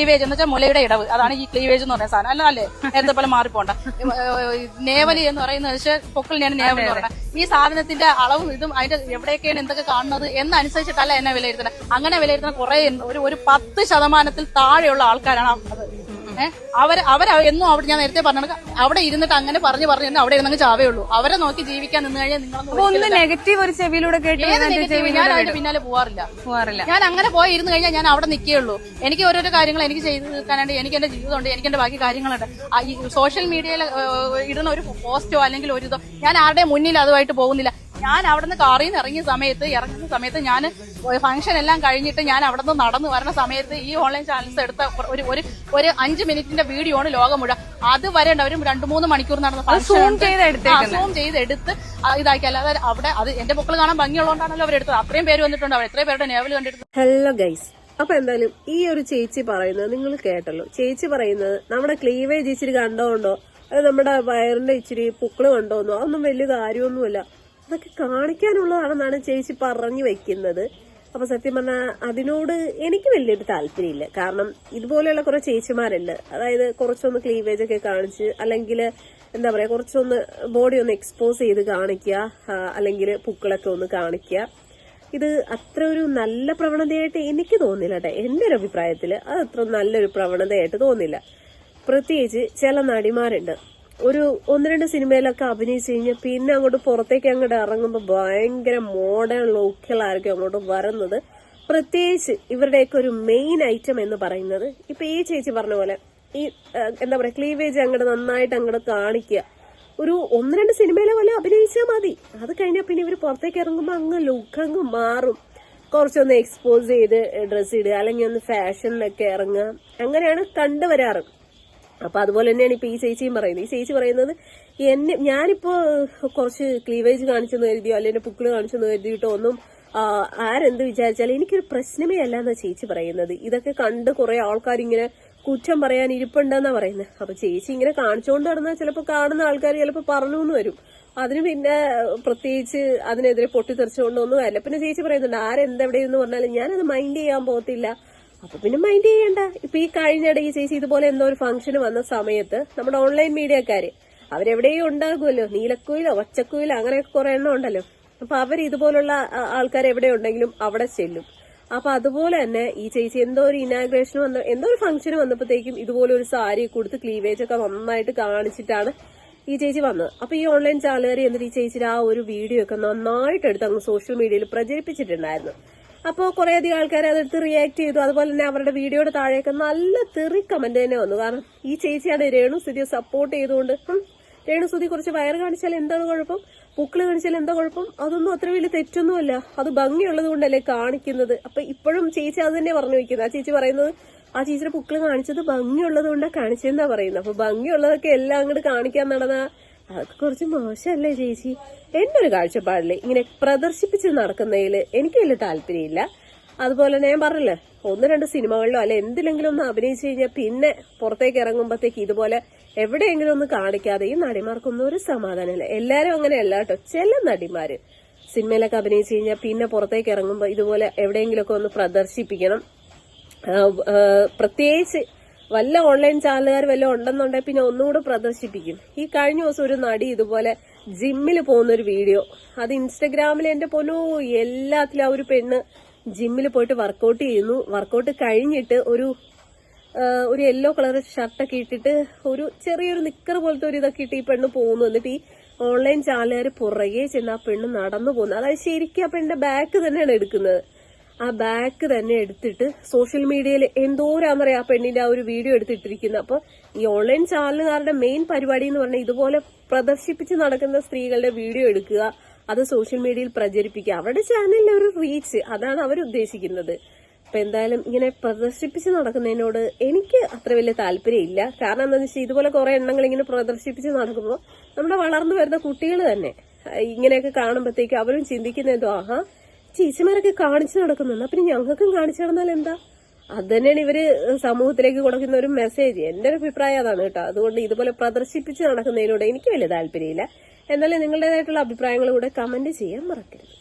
Cleavage എന്ന് വെച്ചാൽ മുലയുടെ ഇടവ്. അതാണ് ഈ ക്ലീവേജ് എന്ന് പറയുന്ന സാധനം. അല്ല അല്ലേ നേരത്തെ പോലെ മാറിപ്പോണ്ട നേവലി എന്ന് പറയുന്നത് വെച്ചാൽ പൊക്കിളിനെയാണ് നേവൽ എന്ന് പറയുന്നത്. ഈ സാധനത്തിന്റെ അളവും ഇതും അതിന്റെ എവിടെയൊക്കെയാണ് എന്തൊക്കെ കാണുന്നത് എന്നനുസരിച്ചിട്ടല്ല എന്നെ വിലയിരുത്തുന്നത്. അങ്ങനെ വിലയിരുത്തുന്ന കുറെ ഒരു ഒരു പത്ത് ശതമാനത്തിൽ താഴെയുള്ള ആൾക്കാരാണ് അവർ അവർ എന്നും അവിടെ ഞാൻ നേരത്തെ പറഞ്ഞത് അവിടെ ഇരുന്നിട്ട് അങ്ങനെ പറഞ്ഞു പറഞ്ഞു തന്നെ അവിടെ ഇരുന്നങ്ങ് ചാവേ ഉള്ളൂ. അവരെ നോക്കി ജീവിക്കാൻ നിന്ന് കഴിഞ്ഞാൽ നിങ്ങൾ നെഗറ്റീവ് ഒരു ചെവിയിലൂടെ കേട്ട് ഞാൻ അതിന്റെ പിന്നാലെ പോവാറില്ല. പോവാറില്ല. ഞാൻ അങ്ങനെ പോയി ഇരുന്ന് കഴിഞ്ഞാൽ ഞാൻ അവിടെ നിൽക്കുകയുള്ളൂ എനിക്ക് ഓരോരോ കാര്യങ്ങൾ എനിക്ക് ചെയ്ത് തീർക്കാനായിട്ട് എനിക്ക് എന്റെ ജീവിതമുണ്ട് എനിക്ക് എന്റെ ബാക്കി കാര്യങ്ങളുണ്ട്. സോഷ്യൽ മീഡിയയിൽ ഇടുന്ന ഒരു പോസ്റ്റോ അല്ലെങ്കിൽ ഒരു ഇതോ ഞാൻ ആരുടെ മുന്നിൽ അതുമായിട്ട് പോകുന്നില്ല. ഞാൻ അവിടുന്ന് കാറിൽ നിന്ന് ഇറങ്ങിയ സമയത്ത് ഇറങ്ങുന്ന സമയത്ത് ഞാൻ ഫംഗ്ഷൻ എല്ലാം കഴിഞ്ഞിട്ട് ഞാൻ അവിടെ നിന്ന് നടന്നു വരുന്ന സമയത്ത് ഈ ഓൺലൈൻ ചാനൽസ് എടുത്ത ഒരു ഒരു ഒരു അഞ്ച് മിനിറ്റിന്റെ വീഡിയോ ആണ് ലോകം മുഴുവൻ. അത് വരേണ്ട അവരും രണ്ടു മൂന്ന് മണിക്കൂർ നടന്ന zoom ചെയ്ത് എടുത്തേക്കുന്നെ. സൂം ചെയ്ത് എടുത്ത് ഇതാക്കി. അല്ലാതെ അവിടെ അത് എന്റെ മക്കൾ കാണാൻ ഭംഗിയുള്ളതുകൊണ്ടാണല്ലോ അവരെടുത്തത് അത്രയും പേര് വന്നിട്ടുണ്ട്. അവർ എത്രയും പേരുടെ നേവൽ കണ്ടിട്ട് ഹലോ ഗൈസ് അപ്പൊ എന്തായാലും ഈ ഒരു ചേച്ചി പറയുന്നത് നിങ്ങൾ കേട്ടല്ലോ. ചേച്ചി പറയുന്നത് നമ്മുടെ ക്ലീവേജ് ഇച്ചിരി കണ്ടോണ്ടോ അത് നമ്മുടെ വയറിന്റെ ഇച്ചിരി പുക്കൾ കണ്ടോന്നോ അതൊന്നും വലിയ കാര്യമൊന്നുമല്ല. അതൊക്കെ കാണിക്കാനുള്ളതാണെന്നാണ് ചേച്ചി പറഞ്ഞു വെക്കുന്നത്. അപ്പൊ സത്യം പറഞ്ഞാൽ അതിനോട് എനിക്ക് വലിയൊരു താല്പര്യമില്ല. കാരണം ഇതുപോലെയുള്ള കുറെ ചേച്ചിമാരുണ്ട്. അതായത് കുറച്ചൊന്ന് ക്ലീവേജ് ഒക്കെ കാണിച്ച് അല്ലെങ്കിൽ എന്താ പറയാ കുറച്ചൊന്ന് ബോഡി ഒന്ന് എക്സ്പോസ് ചെയ്ത് കാണിക്കുക അല്ലെങ്കിൽ പൂക്കളൊക്കെ ഒന്ന് കാണിക്കുക ഇത് അത്ര ഒരു നല്ല പ്രവണതയായിട്ട് എനിക്ക് തോന്നില്ല കേട്ടോ എന്റെ ഒരു അഭിപ്രായത്തിൽ അത് അത്ര നല്ലൊരു പ്രവണതയായിട്ട് തോന്നില്ല. പ്രത്യേകിച്ച് ചില നടിമാരുണ്ട്. ഒരു ഒന്ന് രണ്ട് സിനിമയിലൊക്കെ അഭിനയിച്ചു കഴിഞ്ഞാൽ പിന്നെ അങ്ങോട്ട് പുറത്തേക്ക് അങ്ങോട്ട് ഇറങ്ങുമ്പോൾ ഭയങ്കര മോഡേൺ ലുക്കിലായിരിക്കും അങ്ങോട്ട് വരുന്നത്. പ്രത്യേകിച്ച് ഇവരുടെയൊക്കെ ഒരു മെയിൻ ഐറ്റം എന്ന് പറയുന്നത്. ഇപ്പൊ ഈ ചേച്ചി പറഞ്ഞ പോലെ ഈ എന്താ പറയാ ക്ലീവേജ് അങ്ങോട്ട് നന്നായിട്ട് അങ്ങോട്ട് കാണിക്കുക. ഒരു ഒന്ന് രണ്ട് സിനിമയിലെ പോലെ അഭിനയിച്ചാൽ മതി. അത് കഴിഞ്ഞാൽ പിന്നെ ഇവർ പുറത്തേക്ക് ഇറങ്ങുമ്പോൾ അങ്ങ് ലുക്ക് അങ്ങ് മാറും. കുറച്ചൊന്ന് എക്സ്പോസ് ചെയ്ത് ഡ്രസ്സ് ഇടുക അല്ലെങ്കിൽ ഒന്ന് ഫാഷനിലൊക്കെ ഇറങ്ങുക. അങ്ങനെയാണ് കണ്ടുവരാറ്. അപ്പൊ അതുപോലെ തന്നെയാണ് ഇപ്പൊ ഈ ചേച്ചിയും പറയുന്നത്. ഈ ചേച്ചി പറയുന്നത് എന്നെ ഞാനിപ്പോ കുറച്ച് ക്ലീവേജ് കാണിച്ചെന്ന് കരുതിയോ അല്ലെങ്കിൽ പുക്കിൾ കാണിച്ചെന്ന് കരുതിയിട്ടോ ഒന്നും ആരെന്ത് വിചാരിച്ചാലും എനിക്കൊരു പ്രശ്നമേ അല്ല എന്നാ ചേച്ചി പറയുന്നത്. ഇതൊക്കെ കണ്ട് കുറെ ആൾക്കാർ ഇങ്ങനെ കുറ്റം പറയാൻ ഇരിപ്പുണ്ടെന്നാ പറയുന്നത്. അപ്പൊ ചേച്ചി ഇങ്ങനെ കാണിച്ചുകൊണ്ട് നടന്നാൽ ചിലപ്പോൾ കാണുന്ന ആൾക്കാർ ചിലപ്പോൾ പറഞ്ഞു എന്ന് വരും. അതിന് പിന്നെ പ്രത്യേകിച്ച് അതിനെതിരെ പൊട്ടിത്തെറിച്ചുകൊണ്ടൊന്നും അല്ല. പിന്നെ ചേച്ചി പറയുന്നുണ്ട് ആരെന്തെവിടെയെന്ന് പറഞ്ഞാലും ഞാനത് മൈൻഡ് ചെയ്യാൻ പോകത്തില്ല. അപ്പൊ പിന്നെ മൈൻഡ് ചെയ്യണ്ട. ഇപ്പൊ ഈ കഴിഞ്ഞിടെ ഈ ചേച്ചി ഇതുപോലെ എന്തോ ഒരു ഫംഗ്ഷന് വന്ന സമയത്ത് നമ്മുടെ ഓൺലൈൻ മീഡിയക്കാര് അവരെവിടെയും ഉണ്ടാകുമല്ലോ. നീലക്കുയിലോ ഒച്ചക്കുയിലോ അങ്ങനെയൊക്കെ കുറെ എണ്ണം ഉണ്ടല്ലോ. അപ്പൊ അവർ ഇതുപോലുള്ള ആൾക്കാർ എവിടെ ഉണ്ടെങ്കിലും അവിടെ ചെല്ലും. അപ്പൊ അതുപോലെ തന്നെ ഈ ചേച്ചി എന്തോ ഒരു ഇനാഗ്രേഷൻ വന്ന എന്തോ ഒരു ഫംഗ്ഷൻ വന്നപ്പോഴത്തേക്കും ഇതുപോലെ ഒരു സാരി കൊടുത്ത് ക്ലീവേജ് ഒക്കെ നന്നായിട്ട് കാണിച്ചിട്ടാണ് ഈ ചേച്ചി വന്നത്. അപ്പൊ ഈ ഓൺലൈൻ ചാലുകാരി എന്നിട്ട് ഈ ചേച്ചിയുടെ ആ ഒരു വീഡിയോ ഒക്കെ നന്നായിട്ട് എടുത്ത് അങ്ങ് സോഷ്യൽ മീഡിയയിൽ പ്രചരിപ്പിച്ചിട്ടുണ്ടായിരുന്നു. അപ്പോൾ കുറേയധികം ആൾക്കാർ അതെടുത്ത് റിയാക്ട് ചെയ്തു. അതുപോലെ തന്നെ അവരുടെ വീഡിയോയുടെ താഴെയൊക്കെ നല്ല തെറി കമന്റ് തന്നെ വന്നു. കാരണം ഈ ചേച്ചിയാണ് രേണു സ്ഥിതിയെ സപ്പോർട്ട് ചെയ്തുകൊണ്ട് രേണു സുധി കുറച്ച് വയറ് കാണിച്ചാൽ എന്താണ് കുഴപ്പം? പൂക്കൾ കാണിച്ചാൽ എന്താ കുഴപ്പം? അതൊന്നും അത്ര വലിയ തെറ്റൊന്നുമല്ല. അത് ഭംഗിയുള്ളത് കൊണ്ടല്ലേ കാണിക്കുന്നത്. അപ്പൊ ഇപ്പോഴും ചേച്ചി അത് തന്നെ പറഞ്ഞു വയ്ക്കുന്നത് ആ ചേച്ചി പറയുന്നത് ആ ചേച്ചിയുടെ പൂക്കൾ കാണിച്ചത് ഭംഗിയുള്ളത് കൊണ്ടാണ് കാണിച്ചതെന്നാ പറയുന്നത്. അപ്പൊ ഭംഗിയുള്ളതൊക്കെ എല്ലാം അങ്ങോട്ട് കാണിക്കാൻ നടന്ന അതൊക്കെ കുറച്ച് മോശമല്ലേ ചേച്ചി? എന്റെ ഒരു കാഴ്ചപ്പാടിൽ ഇങ്ങനെ പ്രദർശിപ്പിച്ച് നടക്കുന്നതിൽ എനിക്ക് വലിയ താല്പര്യമില്ല. അതുപോലെ ഞാൻ പറഞ്ഞില്ലേ ഒന്ന് രണ്ട് സിനിമകളിലോ അല്ലെ എന്തിലെങ്കിലും ഒന്ന് അഭിനയിച്ചു കഴിഞ്ഞാൽ പിന്നെ പുറത്തേക്ക് ഇറങ്ങുമ്പോഴത്തേക്ക് ഇതുപോലെ എവിടെയെങ്കിലും ഒന്ന് കാണിക്കാതെ ഈ നടിമാർക്കൊന്നും ഒരു സമാധാനമില്ല. എല്ലാരും അങ്ങനെയല്ല കേട്ടോ. ചില നടിമാര് സിനിമയിലൊക്കെ അഭിനയിച്ചു കഴിഞ്ഞാൽ പിന്നെ പുറത്തേക്ക് ഇറങ്ങുമ്പോൾ ഇതുപോലെ എവിടെയെങ്കിലുമൊക്കെ ഒന്ന് പ്രദർശിപ്പിക്കണം. പ്രത്യേകിച്ച് വല്ല ഓൺലൈൻ ചാനലുകാർ വല്ല ഉണ്ടെന്നുണ്ടെങ്കിൽ പിന്നെ ഒന്നുകൂടെ പ്രദർശിപ്പിക്കും. ഈ കഴിഞ്ഞ ദിവസം ഒരു നടി ഇതുപോലെ ജിമ്മിൽ പോകുന്ന ഒരു വീഡിയോ അത് ഇൻസ്റ്റഗ്രാമിൽ എന്റെ പൊന്നോ എല്ലാത്തിലും ആ ഒരു പെണ്ണ് ജിമ്മിൽ പോയിട്ട് വർക്കൗട്ട് ചെയ്യുന്നു. വർക്കൗട്ട് കഴിഞ്ഞിട്ട് ഒരു ഒരു യെല്ലോ കളർ ഷർട്ടൊക്കെ ഇട്ടിട്ട് ഒരു ചെറിയൊരു നിക്കർ പോലത്തെ ഒരു ഇതൊക്കെ ഇട്ട് ഈ പെണ്ണ് പോകുന്നു. എന്നിട്ട് ഈ ഓൺലൈൻ ചാനലുകാർ പുറകെ ചെന്ന് ആ പെണ്ണ് നടന്നു പോകുന്നു. അതായത് ശരിക്കും ആ പെണ്ണിന്റെ ബാക്ക് തന്നെയാണ് എടുക്കുന്നത്. ആ ബാക്ക് തന്നെ എടുത്തിട്ട് സോഷ്യൽ മീഡിയയിൽ എന്തോരാന്ന് പറയാ ആ പെണ്ണിന്റെ ആ ഒരു വീഡിയോ എടുത്തിട്ടിരിക്കുന്നത്. അപ്പൊ ഈ ഓൺലൈൻ ചാനലുകാരുടെ മെയിൻ പരിപാടി എന്ന് പറഞ്ഞാൽ ഇതുപോലെ പ്രദർശിപ്പിച്ച് നടക്കുന്ന സ്ത്രീകളുടെ വീഡിയോ എടുക്കുക അത് സോഷ്യൽ മീഡിയയിൽ പ്രചരിപ്പിക്കുക. അവരുടെ ചാനലിലെ ഒരു റീച്ച് അതാണ് അവർ ഉദ്ദേശിക്കുന്നത്. അപ്പൊ എന്തായാലും ഇങ്ങനെ പ്രദർശിപ്പിച്ച് നടക്കുന്നതിനോട് എനിക്ക് അത്ര വലിയ താല്പര്യമില്ല. കാരണം എന്താണെന്ന് വെച്ചാൽ ഇതുപോലെ കുറെ എണ്ണങ്ങൾ ഇങ്ങനെ പ്രദർശിപ്പിച്ച് നടക്കുമ്പോൾ നമ്മുടെ വളർന്നു വരുന്ന കുട്ടികൾ തന്നെ ഇങ്ങനെയൊക്കെ കാണുമ്പോഴത്തേക്ക് അവരും ചിന്തിക്കുന്നതോ ആഹാ ചേച്ചിമാരൊക്കെ കാണിച്ചു നടക്കുന്നുണ്ട്. അപ്പൊ ഞങ്ങൾക്കും കാണിച്ചു നടന്നാൽ എന്താ? അത് തന്നെയാണ് ഇവർ സമൂഹത്തിലേക്ക് കൊടുക്കുന്ന ഒരു മെസ്സേജ് എന്റെ ഒരു അഭിപ്രായം അതാണ് കേട്ടോ. അതുകൊണ്ട് ഇതുപോലെ പ്രദർശിപ്പിച്ച് നടക്കുന്നതിനോട് എനിക്ക് വലിയ താല്പര്യമില്ല. എന്നാലും നിങ്ങളുടേതായിട്ടുള്ള അഭിപ്രായങ്ങൾ കൂടെ കമന്റ് ചെയ്യാൻ മറക്കരുത്.